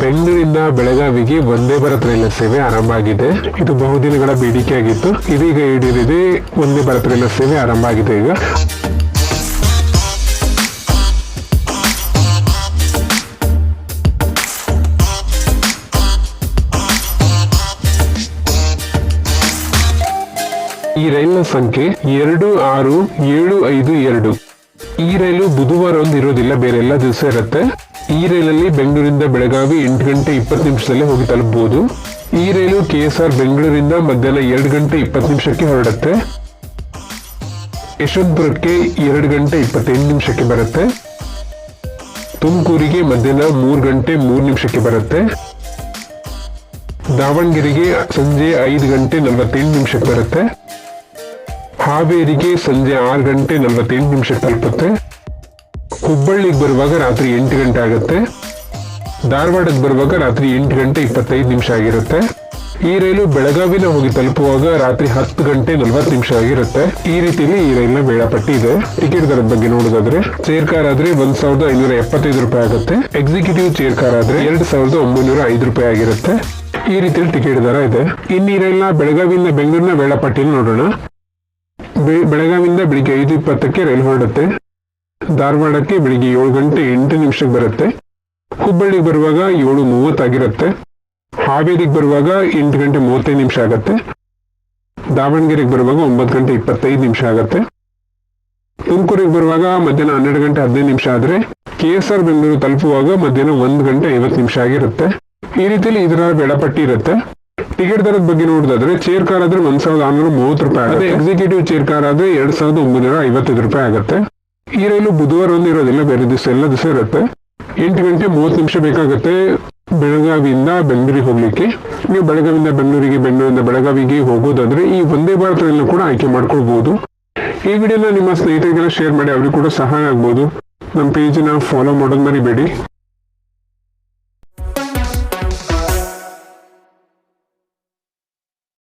ಬೆಂಗಳೂರಿಂದ ಬೆಳಗಾವಿಗೆ ಒಂದೇ ಭಾರತ್ ರೈಲು ಸೇವೆ ಆರಂಭ ಆಗಿದೆ. ಇದು ಬಹುದಿನಗಳ ಬೇಡಿಕೆಯಾಗಿತ್ತು ಇದೀಗ ಈಡೇರಿದೆ ಒಂದೇ ಭಾರತ್ ರೈಲು ಸೇವೆ ಆರಂಭ ಆಗಿದೆ ಈಗ. ಈ ರೈಲಿನ ಸಂಖ್ಯೆ ಎರಡು, ಆರು, ಏಳು, ಐದು, ಎರಡು. ಈ ರೈಲು ಬುಧವಾರ ಒಂದು ಇರೋದಿಲ್ಲ ಬೇರೆ ಎಲ್ಲ ದಿವಸ ಇರುತ್ತೆ. ಈ ರೈಲಲ್ಲಿ ಬೆಂಗಳೂರಿಂದ ಬೆಳಗಾವಿ ಎಂಟು ಗಂಟೆ ಇಪ್ಪತ್ತು ನಿಮಿಷದಲ್ಲಿ ಹೋಗಿ ತಲುಪಬಹುದು. ಈ ರೈಲು ಕೆ ಎಸ್ ಆರ್ ಬೆಂಗಳೂರಿಂದ ಮಧ್ಯಾಹ್ನ ಎರಡು ಗಂಟೆ ಇಪ್ಪತ್ತು ನಿಮಿಷಕ್ಕೆ ಹೊರಡುತ್ತೆ. ಯಶವಂತಪುರಕ್ಕೆ ಎರಡು ಗಂಟೆ ಇಪ್ಪತ್ತೆಂಟು ನಿಮಿಷಕ್ಕೆ ಬರುತ್ತೆ. ತುಮಕೂರಿಗೆ ಮಧ್ಯಾಹ್ನ ಮೂರು ಗಂಟೆ ಮೂರು ನಿಮಿಷಕ್ಕೆ ಬರುತ್ತೆ. ದಾವಣಗೆರೆಗೆ ಸಂಜೆ ಐದು ಗಂಟೆ ನಲವತ್ತೆಂಟು ನಿಮಿಷಕ್ಕೆ ಬರುತ್ತೆ. ಹಾವೇರಿಗೆ ಸಂಜೆ ಆರು ಗಂಟೆ ನಲವತ್ತೆಂಟು ನಿಮಿಷಕ್ಕೆ ತಲುಪುತ್ತೆ. ಹುಬ್ಬಳ್ಳಿಗೆ ಬರುವಾಗ ರಾತ್ರಿ ಎಂಟು ಗಂಟೆ ಆಗುತ್ತೆ. ಧಾರವಾಡಕ್ಕೆ ಬರುವಾಗ ರಾತ್ರಿ ಎಂಟು ಗಂಟೆ ಇಪ್ಪತ್ತೈದು ನಿಮಿಷ ಆಗಿರುತ್ತೆ. ಈ ರೈಲು ಬೆಳಗಾವಿನ ಹೋಗಿ ತಲುಪುವಾಗ ರಾತ್ರಿ ಹತ್ತು ಗಂಟೆ ನಲವತ್ತು ನಿಮಿಷ ಆಗಿರುತ್ತೆ. ಈ ರೀತಿಯಲ್ಲಿ ಈ ರೈಲಿನ ವೇಳಾಪಟ್ಟಿ ಇದೆ. ಟಿಕೆಟ್ ದರದ ಬಗ್ಗೆ ನೋಡೋದಾದ್ರೆ ಚೇರ್ ಕಾರ್ ಆದ್ರೆ ಒಂದ್ ಸಾವಿರದ ಐನೂರ ಎಪ್ಪತ್ತೈದು ರೂಪಾಯಿ ಆಗುತ್ತೆ. ಎಕ್ಸಿಕ್ಯೂಟಿವ್ ಚೇರ್ ಕಾರ್ ಆದ್ರೆ ಎರಡ್ ಸಾವಿರದ ಒಂಬೈನೂರ ಐದು ರೂಪಾಯಿ ಆಗಿರುತ್ತೆ. ಈ ರೀತಿಯಲ್ಲಿ ಟಿಕೆಟ್ ದರ ಇದೆ. ಇನ್ನು ಈ ರೈಲ್ನ ಬೆಳಗಾವಿಯಿಂದ ಬೆಂಗಳೂರಿನ ವೇಳಾಪಟ್ಟಿನ ನೋಡೋಣ. ಬೆಳಗಾವಿಯಿಂದ ಬೆಳಿಗ್ಗೆ ಐದು ಇಪ್ಪತ್ತಕ್ಕೆ ರೈಲು ಹೊರಡುತ್ತೆ. ಧಾರವಾಡಕ್ಕೆ ಬೆಳಿಗ್ಗೆ ಏಳು ಗಂಟೆ ಎಂಟು ನಿಮಿಷಕ್ಕೆ ಬರುತ್ತೆ. ಹುಬ್ಬಳ್ಳಿಗೆ ಬರುವಾಗ ಏಳು ಮೂವತ್ತಾಗಿರುತ್ತೆ ಹಾವೇರಿಗೆ ಬರುವಾಗ ಎಂಟು ಗಂಟೆ ಮೂವತ್ತೈದು ನಿಮಿಷ ಆಗುತ್ತೆ. ದಾವಣಗೆರೆಗೆ ಬರುವಾಗ ಒಂಬತ್ತು ಗಂಟೆ ಇಪ್ಪತ್ತೈದು ನಿಮಿಷ ಆಗುತ್ತೆ. ತುಮಕೂರಿಗೆ ಬರುವಾಗ ಮಧ್ಯಾಹ್ನ ಹನ್ನೆರಡು ಗಂಟೆ ಹದಿನೈದು ನಿಮಿಷ ಆದರೆ ಕೆ ಎಸ್ ಆರ್ ಬೆಂಗಳೂರು ತಲುಪುವಾಗ ಮಧ್ಯಾಹ್ನ ಒಂದು ಗಂಟೆ ಐವತ್ತು ನಿಮಿಷ ಆಗಿರುತ್ತೆ. ಈ ರೀತಿಯಲ್ಲಿ ಇದರ ವೇಳಾಪಟ್ಟಿ ಇರುತ್ತೆ. ಟಿಕೆಟ್ ದರದ ಬಗ್ಗೆ ನೋಡೋದಾದ್ರೆ ಚೇರ್ ಕಾರ್ ಆದ್ರೆ ಒಂದ್ ಸಾವಿರದ ಆರ್ನೂರ ಮೂವತ್ತು ರೂಪಾಯಿ ಆಗುತ್ತೆ. ಎಕ್ಸಿಕ್ಯೂಟಿವ್ ಚೇರ್ ಕಾರ್ ಆದ್ರೆ ಎರಡ್ ಸಾವಿರದ ಒಂಬೈನೂರ ಐವತ್ತೈದು ರೂಪಾಯಿ ಆಗುತ್ತೆ. ಈ ರೈಲು ಬುಧವಾರ ಒಂದು ಇರೋದಿಲ್ಲ ಬೇರೆ ದಿವಸ, ಎಲ್ಲ ದಿವಸ ಇರುತ್ತೆ. ಎಂಟು ಗಂಟೆ ಮೂವತ್ತು ನಿಮಿಷ ಬೇಕಾಗುತ್ತೆ ಬೆಳಗಾವಿಯಿಂದ ಬೆಂಗಳೂರಿಗೆ ಹೋಗ್ಲಿಕ್ಕೆ. ನೀವು ಬೆಳಗಾವಿಯಿಂದ ಬೆಂಗಳೂರಿಗೆ, ಬೆಂಗಳೂರಿಂದ ಬೆಳಗಾವಿಗೆ ಹೋಗೋದಾದ್ರೆ ಈ ಒಂದೇ ಭಾರತ ರೈಲನ್ನು ಕೂಡ ಆಯ್ಕೆ ಮಾಡ್ಕೊಳ್ಬಹುದು ಈ ವಿಡಿಯೋನ ನಿಮ್ಮ ಸ್ನೇಹಿತರಿಗೆಲ್ಲ ಶೇರ್ ಮಾಡಿ, ಅವ್ರಿಗೆ ಕೂಡ ಸಹಾಯ ಆಗ್ಬೋದು. ನಮ್ಮ ಪೇಜ್ನ ಫಾಲೋ ಮಾಡೋದು ಮರಿಬೇಡಿ.